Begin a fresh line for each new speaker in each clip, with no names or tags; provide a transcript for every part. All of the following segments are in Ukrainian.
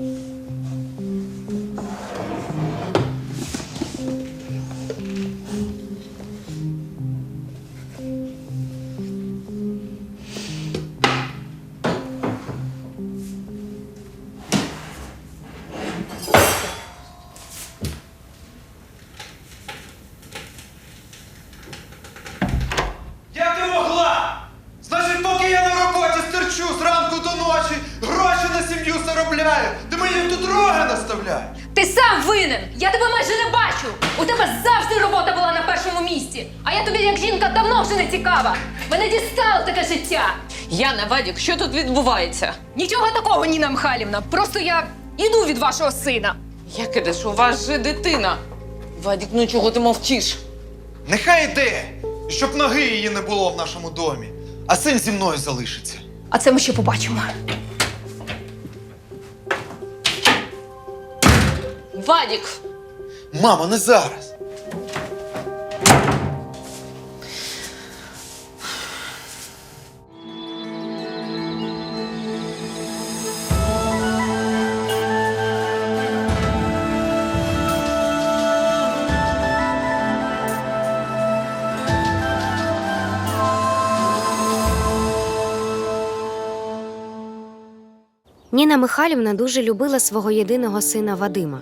Thank you.
Яна, Вадік, що тут відбувається?
Нічого такого, Ніна Михайлівна. Просто я іду від вашого сина.
Як ідеш, у вас же дитина. Вадік, ну чого ти мовчиш?
Нехай йде, щоб ноги її не було в нашому домі, а син зі мною залишиться.
А це ми ще побачимо.
Вадік!
Мама, не зараз.
Ніна Михайлівна дуже любила свого єдиного сина Вадима.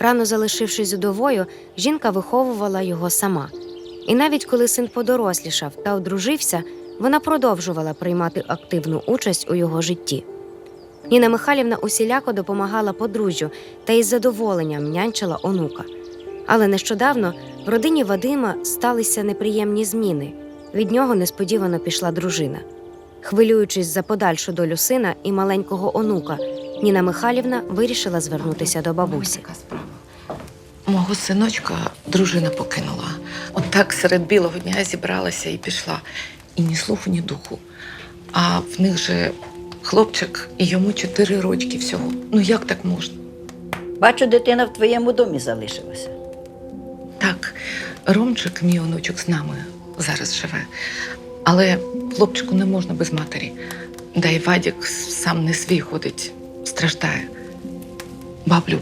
Рано залишившись удовою, жінка виховувала його сама. І навіть коли син подорослішав та одружився, вона продовжувала приймати активну участь у його житті. Ніна Михайлівна усіляко допомагала подружжю та із задоволенням нянчила онука. Але нещодавно в родині Вадима сталися неприємні зміни. Від нього несподівано пішла дружина. Хвилюючись за подальшу долю сина і маленького онука, Ніна Михайлівна вирішила звернутися до бабусі.
Мого синочка дружина покинула. От так серед білого дня зібралася і пішла. І ні слуху, ні духу. А в них же хлопчик і йому чотири рочки всього. Ну як так можна?
Бачу, дитина в твоєму домі залишилася.
Так, Ромчик, мій онучок, з нами зараз живе. Але хлопчику не можна без матері. Да й Вадік сам не свій ходить, страждає. Баблюб,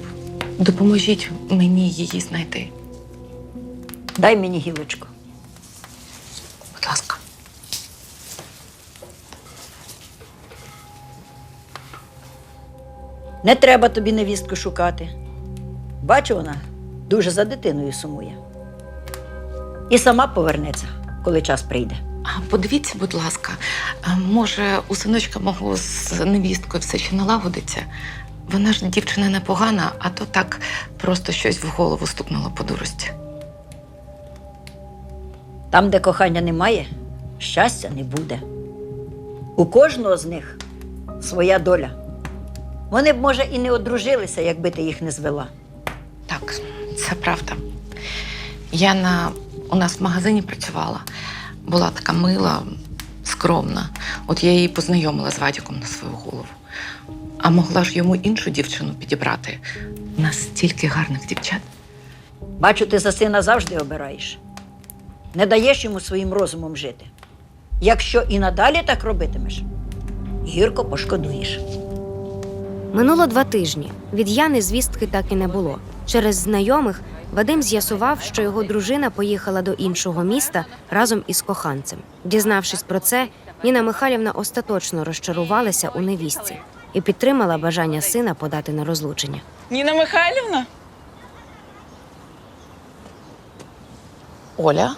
допоможіть мені її знайти.
Дай мені гілочку.
Будь ласка.
Не треба тобі невістку шукати. Бачу, вона дуже за дитиною сумує. І сама повернеться, коли час прийде.
Подивіться, будь ласка, може, у синочка мого з невісткою все ще налагодиться? Вона ж дівчина непогана, а то так просто щось в голову стукнуло по дурості.
Там, де кохання немає, щастя не буде. У кожного з них своя доля. Вони б, може, і не одружилися, якби ти їх не звела.
Так, це правда. Яна у нас в магазині працювала, була така мила, скромна. От я її познайомила з Вадіком на свою голову. А могла ж йому іншу дівчину підібрати. У нас стільки гарних дівчат.
Бачу, ти за сина завжди обираєш. Не даєш йому своїм розумом жити. Якщо і надалі так робитимеш, гірко пошкодуєш.
Минуло два тижні. Від Яни звістки так і не було. Через знайомих Вадим з'ясував, що його дружина поїхала до іншого міста разом із коханцем. Дізнавшись про це, Ніна Михайлівна остаточно розчарувалася у невістці і підтримала бажання сина подати на розлучення.
Ніна Михайлівна?
Оля?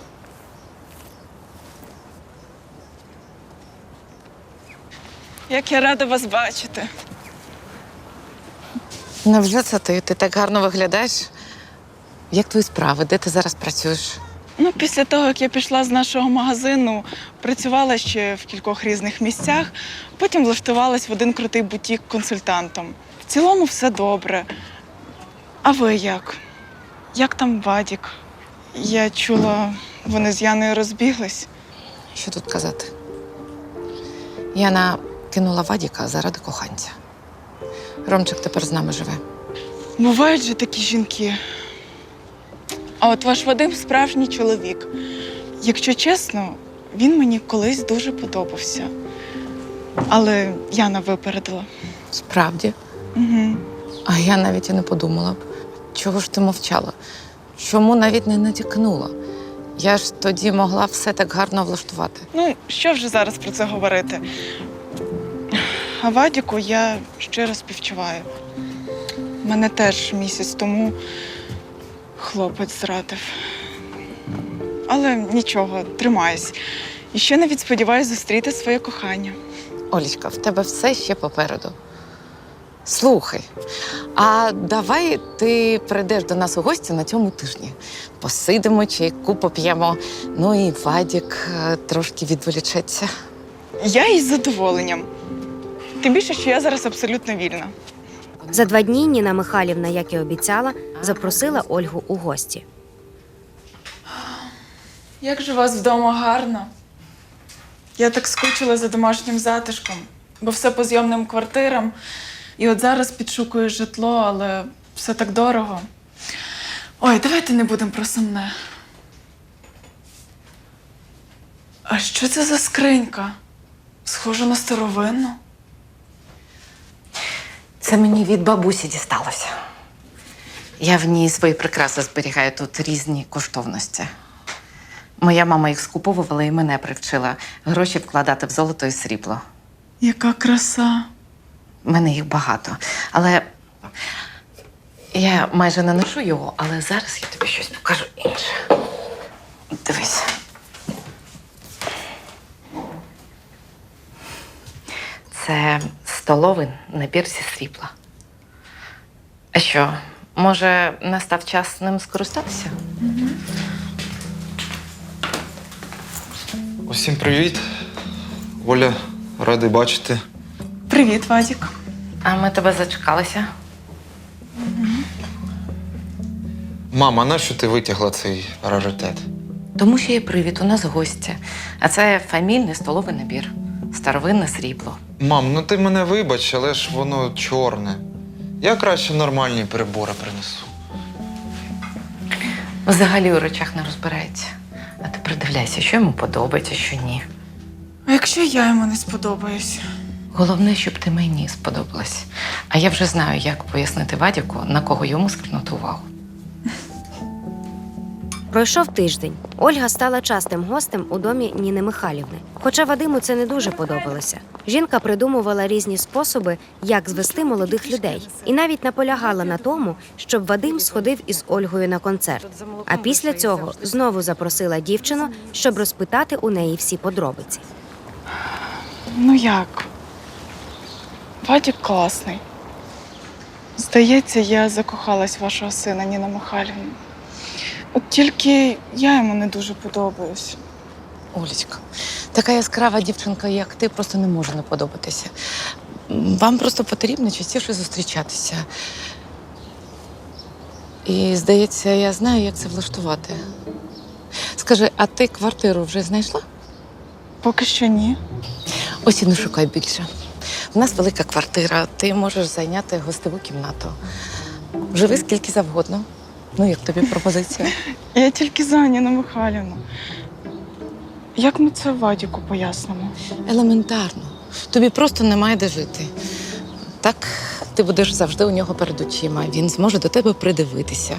Як я рада вас бачити.
Невже це ти? Ти так гарно виглядаєш? Як твої справи? Де ти зараз працюєш?
Ну, після того, як я пішла з нашого магазину, працювала ще в кількох різних місцях, потім влаштувалась в один крутий бутік консультантом. В цілому все добре. А ви як? Як там Вадік? Я чула, вони з Яною розбіглись.
Що тут казати? Яна кинула Вадіка заради коханця. Ромчик тепер з нами живе.
Бувають же такі жінки. А от ваш Вадим справжній чоловік. Якщо чесно, він мені колись дуже подобався. Але Яна випередила.
Справді.
Угу.
А я навіть і не подумала б, чого ж ти мовчала? Чому навіть не натякнула? Я ж тоді могла все так гарно влаштувати.
Ну, що вже зараз про це говорити? А Вадіку я щиро співчуваю. Мене теж місяць тому хлопець зрадив. Але нічого, тримаюсь. І ще навіть сподіваюся зустріти своє кохання.
Олічка, в тебе все ще попереду. Слухай, а давай ти прийдеш до нас у гості на цьому тижні. Посидимо, чайку поп'ємо. Ну і Вадік е, трошки відволічеться.
Я із задоволенням. Тим більше, що я зараз абсолютно вільна.
За два дні Ніна Михайлівна, як і обіцяла, запросила Ольгу у гості.
Як же у вас вдома гарно? Я так скучила за домашнім затишком, бо все по зйомним квартирам. І от зараз підшукую житло, але все так дорого. Ой, давайте не будемо про сумне. А що це за скринька? Схоже на старовинну.
Це мені від бабусі дісталося. Я в ній свої прикраси зберігаю тут різні коштовності. Моя мама їх скуповувала і мене привчила гроші вкладати в золото і срібло.
Яка краса.
У мене їх багато. Але я майже не ношу його, але зараз я тобі щось покажу інше. Дивись. Це столовий набір зі срібла. А що, може, настав час ним скористатися?
Усім привіт. Оля, радий бачити.
Привіт, Вадік.
А ми тебе зачекалися.
Мама, нащо ти витягла цей раритет?
Тому що є привід, у нас гості. А це фамільний столовий набір. Старовинне срібло.
Мам, ну ти мене вибач, але ж воно чорне. Я краще нормальні прибори принесу.
Взагалі у речах не розбирається. А ти придивляйся, що йому подобається, що ні.
А якщо я йому не сподобаюсь?
Головне, щоб ти мені сподобалась. А я вже знаю, як пояснити Вадіку, на кого йому звернути увагу.
Пройшов тиждень. Ольга стала частим гостем у домі Ніни Михайлівни. Хоча Вадиму це не дуже подобалося. Жінка придумувала різні способи, як звести молодих людей, і навіть наполягала на тому, щоб Вадим сходив із Ольгою на концерт. А після цього знову запросила дівчину, щоб розпитати у неї всі подробиці.
Ну як? Вадік класний. Здається, я закохалась в вашого сина Ніна Михайлівна. От тільки я йому не дуже подобаюсь.
Олечка, така яскрава дівчинка, як ти, просто не може не подобатися. Вам просто потрібно частіше зустрічатися. І, здається, я знаю, як це влаштувати. Скажи, а ти квартиру вже знайшла?
Поки що ні.
Ось і не шукай більше. У нас велика квартира, ти можеш зайняти гостеву кімнату. Живи скільки завгодно. Ну, як тобі пропозиція?
Я тільки за Ніну Михайлівну. Як ми це Вадіку пояснимо?
Елементарно. Тобі просто немає де жити. Так ти будеш завжди у нього перед очима. Він зможе до тебе придивитися.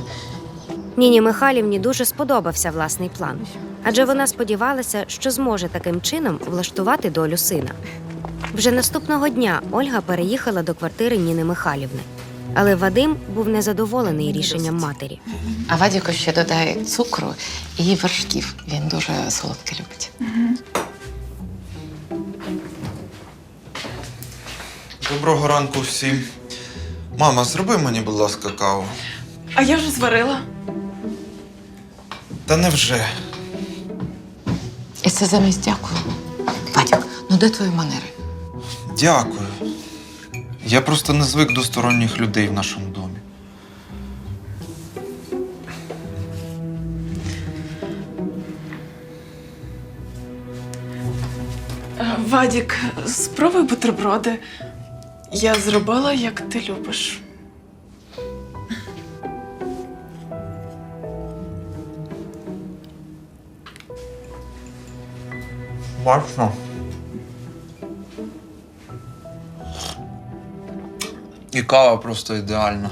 Ніні Михайлівні дуже сподобався власний план, адже вона сподівалася, що зможе таким чином влаштувати долю сина. Вже наступного дня Ольга переїхала до квартири Ніни Михайлівни. Але Вадим був незадоволений рішенням матері.
А Вадіко ще додає цукру і вершків. Він дуже солодке любить.
Доброго ранку всім. Мама, зроби мені, будь ласка, каву.
А я вже зварила.
Та невже?
І це замість дякую. Вадік, ну де твої манери?
Дякую. Я просто не звик до сторонніх людей в нашому домі.
Е, Вадік, спробуй бутерброди. Я зробила, як ти любиш.
Бачно. І кава просто ідеальна.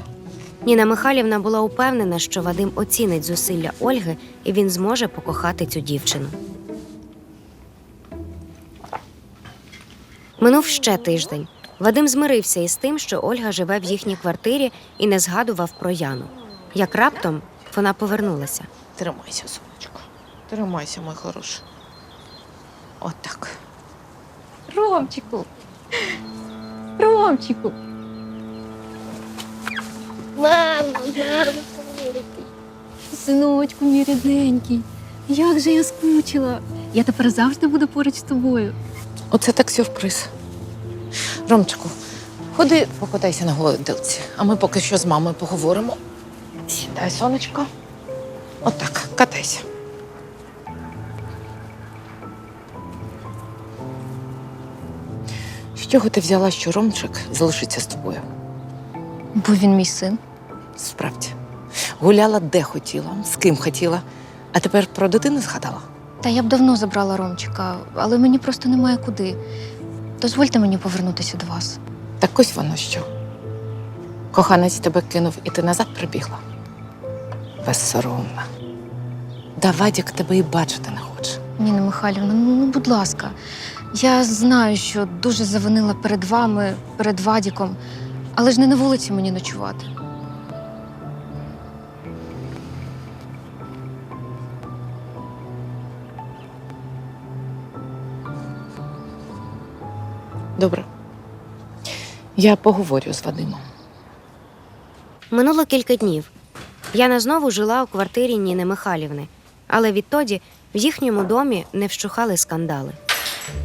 Ніна Михайлівна була упевнена, що Вадим оцінить зусилля Ольги і він зможе покохати цю дівчину. Минув ще тиждень. Вадим змирився із тим, що Ольга живе в їхній квартирі і не згадував про Яну. Як раптом вона повернулася.
Тримайся, сонечко. Тримайся, мой хороший. От так.
Ромчику. Ромчику.
Мамо, мамо.
Синочку, мій рідненький. Як же я скучила. Я тепер завжди буду поруч з тобою.
Оце так сюрприз. Ромчику, ходи покатайся на голодилці, а ми поки що з мамою поговоримо. Сідай, сонечко. Отак, катайся. З чого ти взяла, що Ромчик залишиться з тобою?
Бо він мій син.
Справді. Гуляла де хотіла, з ким хотіла, а тепер про дитину згадала.
Та я б давно забрала Ромчика, але мені просто немає куди. Дозвольте мені повернутися до вас.
Так ось воно що. Коханець тебе кинув і ти назад прибігла. Безсоромна. Да Вадік тебе і бачити не хоче.
Ніна Михайлівна, ну ну, будь ласка. Я знаю, що дуже завинила перед вами, перед Вадіком, але ж не на вулиці мені ночувати.
Добре. Я поговорю з Вадимом.
Минуло кілька днів. Яна знову жила у квартирі Ніни Михайлівни, але відтоді в їхньому домі не вщухали скандали.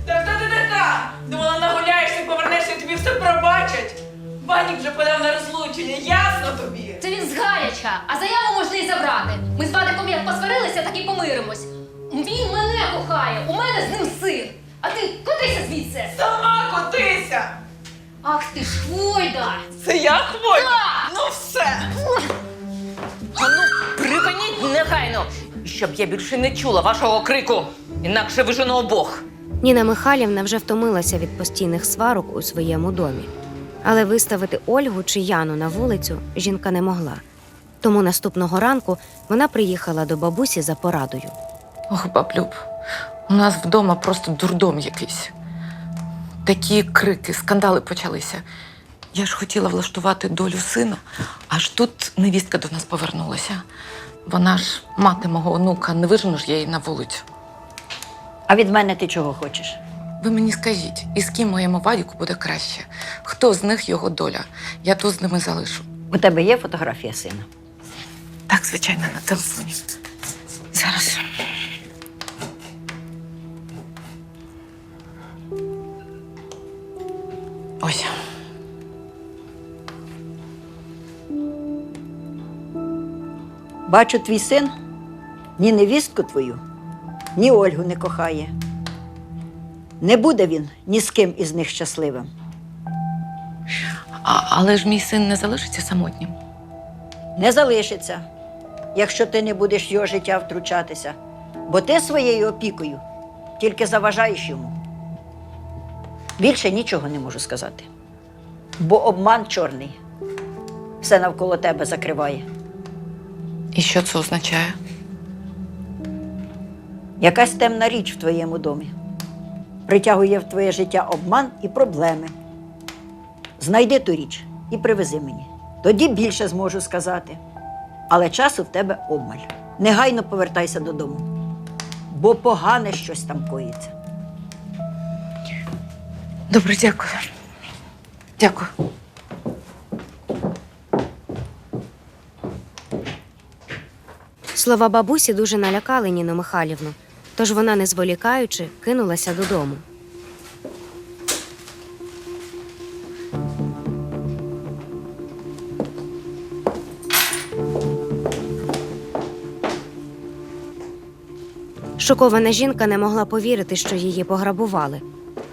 Та-та-та-та! Думала, нагуляєшся, повернешся, і тобі все пробачать. Ванік вже подав на розлучення, ясно тобі.
Це він з Галяча, а заяву можна і забрати. Ми з Вадиком як посварилися, так і помиримось. Він мене кохає, у мене з ним син. А ти котися звідси.
Сама котися!
Ах ти ж хвойда!
Це я хвойда? Ну все!
Припиніть негайно, щоб я більше не чула вашого крику. Інакше вижену обох.
Ніна Михайлівна вже втомилася від постійних сварок у своєму домі. Але виставити Ольгу чи Яну на вулицю жінка не могла. Тому наступного ранку вона приїхала до бабусі за порадою.
Ох, баблюб, у нас вдома просто дурдом якийсь. Такі крики, скандали почалися. Я ж хотіла влаштувати долю сина, аж тут невістка до нас повернулася. Вона ж мати мого онука, не вижену ж я її на вулицю.
А від мене ти чого хочеш?
Ви мені скажіть, із ким моєму Вадіку буде краще? Хто з них його доля? Я тут з ними залишу.
У тебе є фотографія сина?
Так, звичайно, на телефоні. Зараз. Ось.
Бачу, твій син ні невістку твою, ні Ольгу не кохає. Не буде він ні з ким із них щасливим.
А, але ж мій син не залишиться самотнім.
Не залишиться, якщо ти не будеш в його життя втручатися, бо ти своєю опікою тільки заважаєш йому. Більше нічого не можу сказати. Бо обман чорний все навколо тебе закриває.
І що це означає?
Якась темна річ в твоєму домі притягує в твоє життя обман і проблеми. Знайди ту річ і привези мені. Тоді більше зможу сказати. Але часу в тебе обмаль. Негайно повертайся додому, бо погане щось там коїться.
Добре, дякую. Дякую.
Слова бабусі дуже налякали Ніну Михайлівну, тож вона, не зволікаючи, кинулася додому. Шокована жінка не могла повірити, що її пограбували.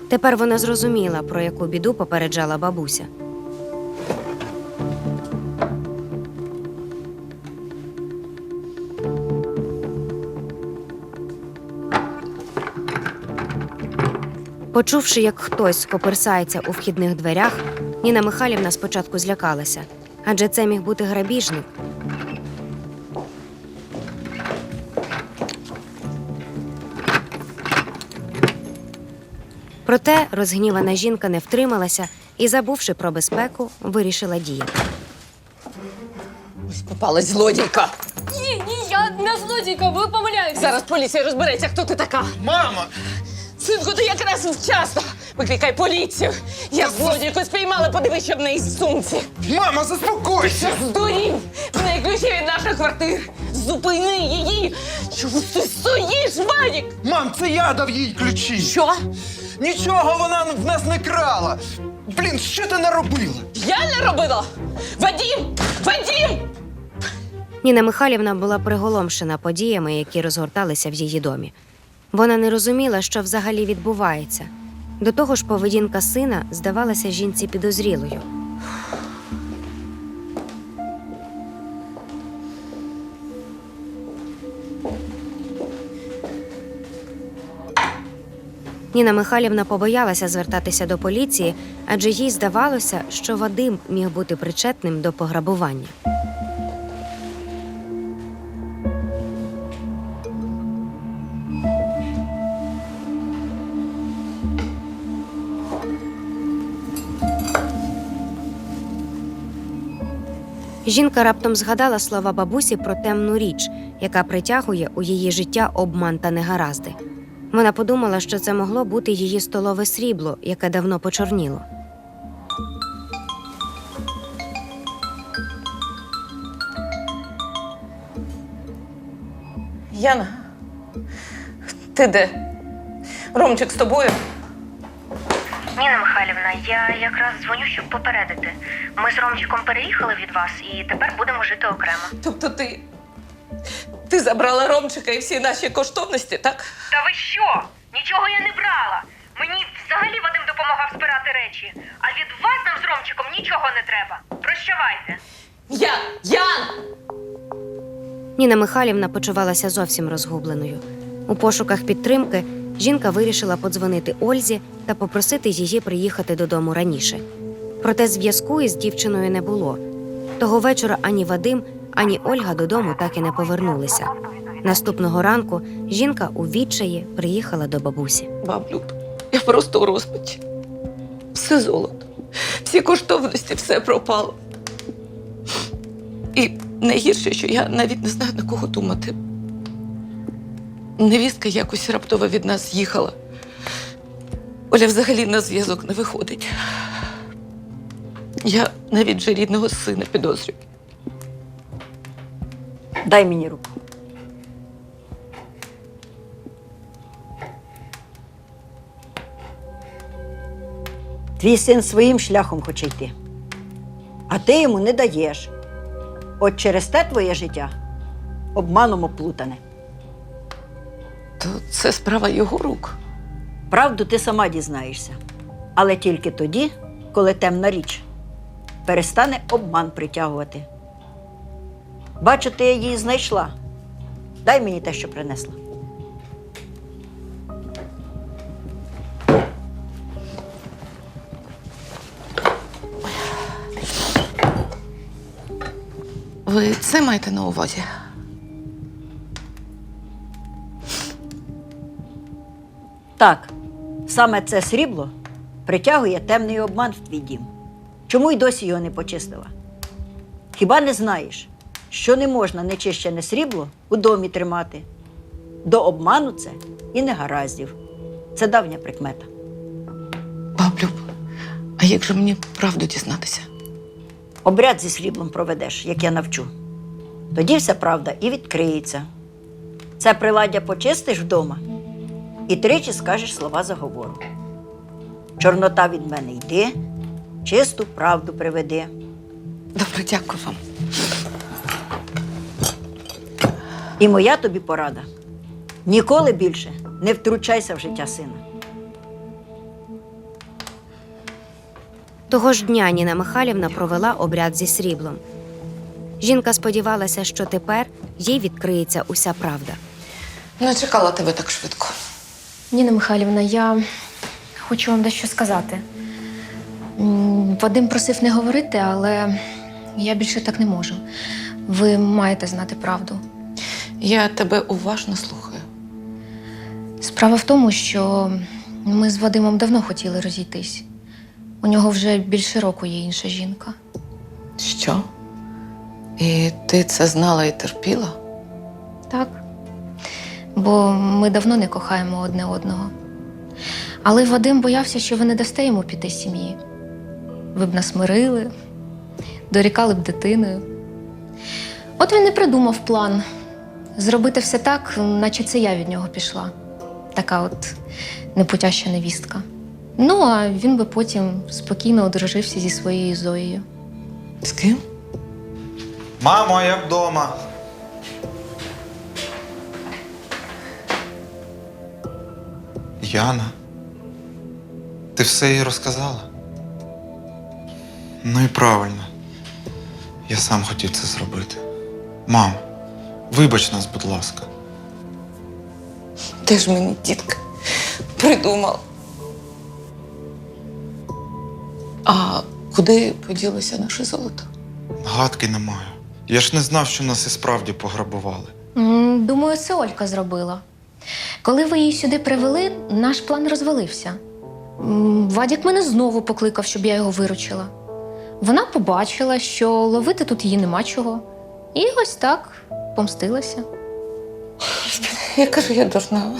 Тепер вона зрозуміла, про яку біду попереджала бабуся. Почувши, як хтось скоперсається у вхідних дверях, Ніна Михайлівна спочатку злякалася, адже це міг бути грабіжник. Проте розгнівана жінка не втрималася і, забувши про безпеку, вирішила діяти.
Ось попалась злодійка.
Ні, ні, я не злодійка, ви помиляєтеся.
Зараз поліція розбереться, хто ти така.
Мама!
Синку, ти якраз вчасно. Викликай поліцію. Я злодійку спіймала, подивись, що в неї сумці.
Мама, заспокойся!
Здурів! В неї ключі від наших квартир. Зупини її! Чому ти стоїш, Вадік?
Мам, це я дав їй ключі!
Що?
Нічого вона в нас не крала! Блін, що ти наробила?
Я не робила? Вадім! Вадім!
Ніна Михайлівна була приголомшена подіями, які розгорталися в її домі. Вона не розуміла, що взагалі відбувається. До того ж, поведінка сина здавалася жінці підозрілою. Ніна Михайлівна побоялася звертатися до поліції, адже їй здавалося, що Вадим міг бути причетним до пограбування. Жінка раптом згадала слова бабусі про темну річ, яка притягує у її життя обман та негаразди. Вона подумала, що це могло бути її столове срібло, яке давно почорніло.
Яна, ти де? Ромчик з тобою?
Ніна Михайлівна, я якраз дзвоню, щоб попередити. Ми з Ромчиком переїхали від вас і тепер будемо жити окремо.
Тобто ти. Ти забрала Ромчика і всі наші коштовності, так?
Та ви що? Нічого я не брала. Мені взагалі Вадим допомагав збирати речі. А від вас нам з Ромчиком нічого не треба. Прощавайте.
Я! Ян!
Ніна Михайлівна почувалася зовсім розгубленою. У пошуках підтримки жінка вирішила подзвонити Ользі та попросити її приїхати додому раніше. Проте зв'язку із дівчиною не було. Того вечора ані Вадим, ані Ольга додому так і не повернулися. Наступного ранку жінка у відчаї приїхала до бабусі.
Баблюб, я просто у розпачі. Все золото, всі коштовності, все пропало. І найгірше, що я навіть не знаю, на кого думати. Невістка якось раптово від нас їхала. Оля взагалі на зв'язок не виходить. Я навіть вже рідного сина підозрюю.
Дай мені руку. Твій син своїм шляхом хоче йти, а ти йому не даєш. От через те твоє життя обманом оплутане.
То це справа його рук.
Правду ти сама дізнаєшся, але тільки тоді, коли темна річ перестане обман притягувати. Бачу, ти її знайшла. Дай мені те, що принесла.
Ви це маєте на увазі?
Так, саме це срібло притягує темний обман в твій дім. Чому й досі його не почистила? Хіба не знаєш, що не можна нечищене срібло у домі тримати? До обману це і негараздів. Це давня прикмета.
Баблюб, а як же мені правду дізнатися?
Обряд зі сріблом проведеш, як я навчу. Тоді вся правда і відкриється. Це приладдя почистиш вдома і тричі скажеш слова заговору. Чорнота від мене йди, чисту правду приведи.
Добре, дякую вам.
І моя тобі порада. Ніколи більше не втручайся в життя сина.
Того ж дня Ніна Михайлівна провела обряд зі сріблом. Жінка сподівалася, що тепер їй відкриється уся правда.
Не чекала тебе так швидко.
Ніна Михайлівна, я хочу вам дещо сказати. Вадим просив не говорити, але я більше так не можу. Ви маєте знати правду.
Я тебе уважно слухаю.
Справа в тому, що ми з Вадимом давно хотіли розійтись. У нього вже більше року є інша жінка.
Що? І ти це знала і терпіла?
Так. Бо ми давно не кохаємо одне одного. Але Вадим боявся, що ви не дасте йому піти з сім'ї. Ви б нас мирили, дорікали б дитиною. От він і придумав план зробити все так, наче це я від нього пішла. Така от непутяща невістка. Ну, а він би потім спокійно одружився зі своєю Зоєю.
З ким?
Мамо, я вдома. Яна, ти все їй розказала? Ну і правильно. Я сам хотів це зробити. Мам, вибач нас, будь ласка.
Ти ж мені, дітка, придумав. А куди поділося наше золото?
Гадки не маю. Я ж не знав, що нас і справді пограбували.
М, Думаю, це Олька зробила. Коли ви її сюди привели, наш план розвалився. Вадік мене знову покликав, щоб я його виручила. Вона побачила, що ловити тут її нема чого. І ось так помстилася.
Яка ж я дурна.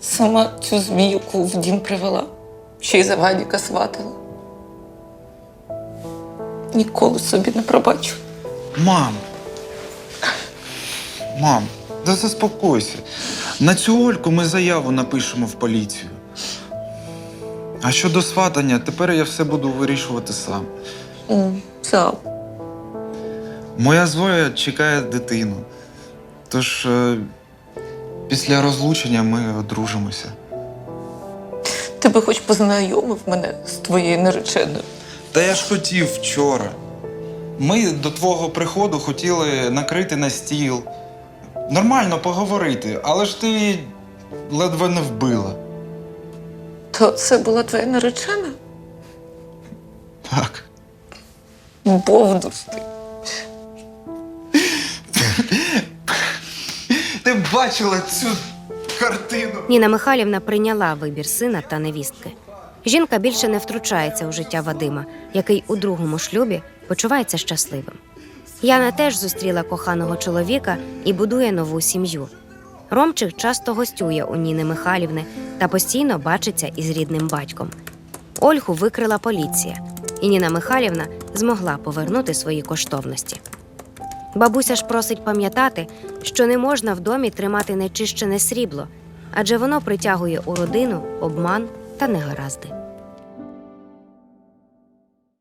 Сама цю зміюку в дім привела, ще й за Вадіка сватила. Ніколи собі не пробачу.
Мам. Мам, да заспокойся. На цю Ольку ми заяву напишемо в поліцію. А щодо сватання, тепер я все буду вирішувати сам.
Сам.
Моя Зоя чекає дитину. Тож е, після розлучення ми одружимося.
Ти би хоч познайомив мене з твоєю нареченою.
Та я ж хотів вчора. Ми до твого приходу хотіли накрити на стіл. Нормально поговорити, але ж ти ледве не вбила.
То це була твоя наречена?
Так.
Бовдур ти.
Ти бачила цю картину?
Ніна Михайлівна прийняла вибір сина та невістки. Жінка більше не втручається у життя Вадима, який у другому шлюбі почувається щасливим. Яна теж зустріла коханого чоловіка і будує нову сім'ю. Ромчик часто гостює у Ніни Михайлівни та постійно бачиться із рідним батьком. Ольгу викрила поліція, і Ніна Михайлівна змогла повернути свої коштовності. Бабуся ж просить пам'ятати, що не можна в домі тримати нечищене срібло, адже воно притягує у родину обман та негаразди.